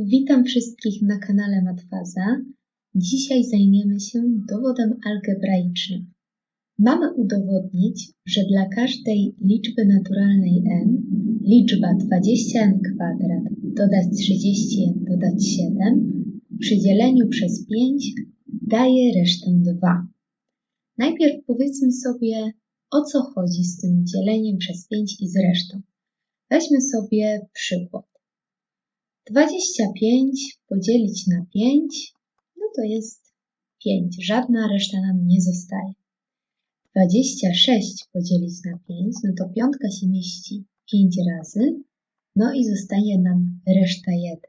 Witam wszystkich na kanale Matwaza. Dzisiaj zajmiemy się dowodem algebraicznym. Mamy udowodnić, że dla każdej liczby naturalnej n liczba 20n kwadrat dodać 30n dodać 7 przy dzieleniu przez 5 daje resztę 2. Najpierw powiedzmy sobie, o co chodzi z tym dzieleniem przez 5 i z resztą. Weźmy sobie przykład. 25 podzielić na 5, no to jest 5. Żadna reszta nam nie zostaje. 26 podzielić na 5, no to piątka się mieści 5 razy, no i zostaje nam reszta 1.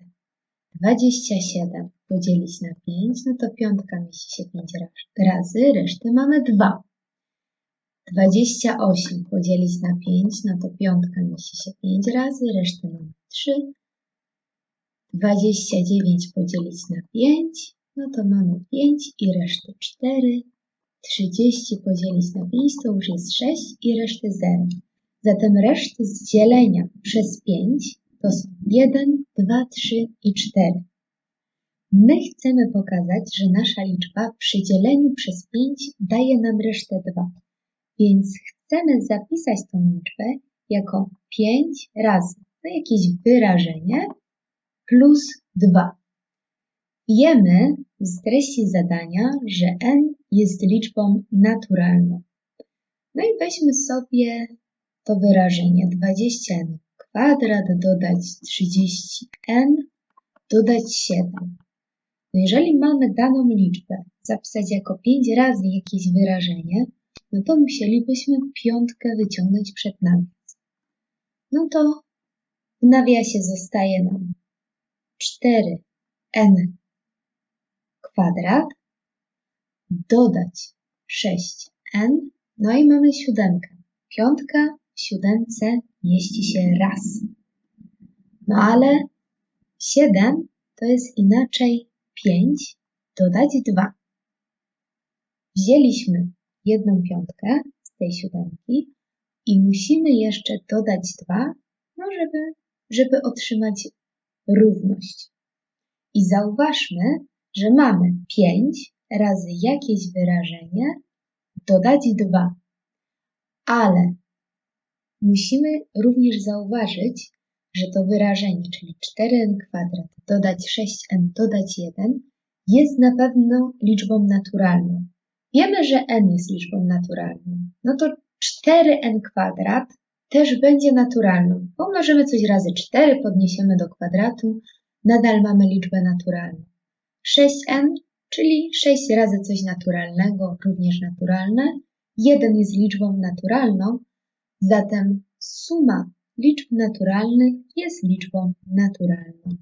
27 podzielić na 5, no to piątka mieści się 5 razy, resztę mamy 2. 28 podzielić na 5, no to piątka mieści się 5 razy, resztę mamy 3. 29 podzielić na 5, no to mamy 5 i resztę 4. 30 podzielić na 5 to już jest 6 i resztę 0. Zatem reszty z dzielenia przez 5 to są 1, 2, 3 i 4. My chcemy pokazać, że nasza liczba przy dzieleniu przez 5 daje nam resztę 2. Więc chcemy zapisać tą liczbę jako 5 razy to jakieś wyrażenie plus 2. Wiemy z treści zadania, że n jest liczbą naturalną. No i weźmy sobie to wyrażenie 20n kwadrat dodać 30n dodać 7. No jeżeli mamy daną liczbę zapisać jako 5 razy jakieś wyrażenie, no to musielibyśmy piątkę wyciągnąć przed nawias. No to w nawiasie zostaje nam 4n kwadrat dodać 6n, no i mamy siódemkę. Piątka w siódemce mieści się raz. No ale 7 to jest inaczej 5 dodać 2. Wzięliśmy jedną piątkę z tej siódemki i musimy jeszcze dodać 2, no żeby, żeby otrzymać równość. I zauważmy, że mamy 5 razy jakieś wyrażenie dodać 2. Ale musimy również zauważyć, że to wyrażenie, czyli 4n kwadrat dodać 6n dodać 1 jest na pewno liczbą naturalną. Wiemy, że n jest liczbą naturalną. No to 4n kwadrat też będzie naturalną. Pomnożymy coś razy 4, podniesiemy do kwadratu, nadal mamy liczbę naturalną. 6n, czyli 6 razy coś naturalnego, również naturalne. 1 jest liczbą naturalną, zatem suma liczb naturalnych jest liczbą naturalną.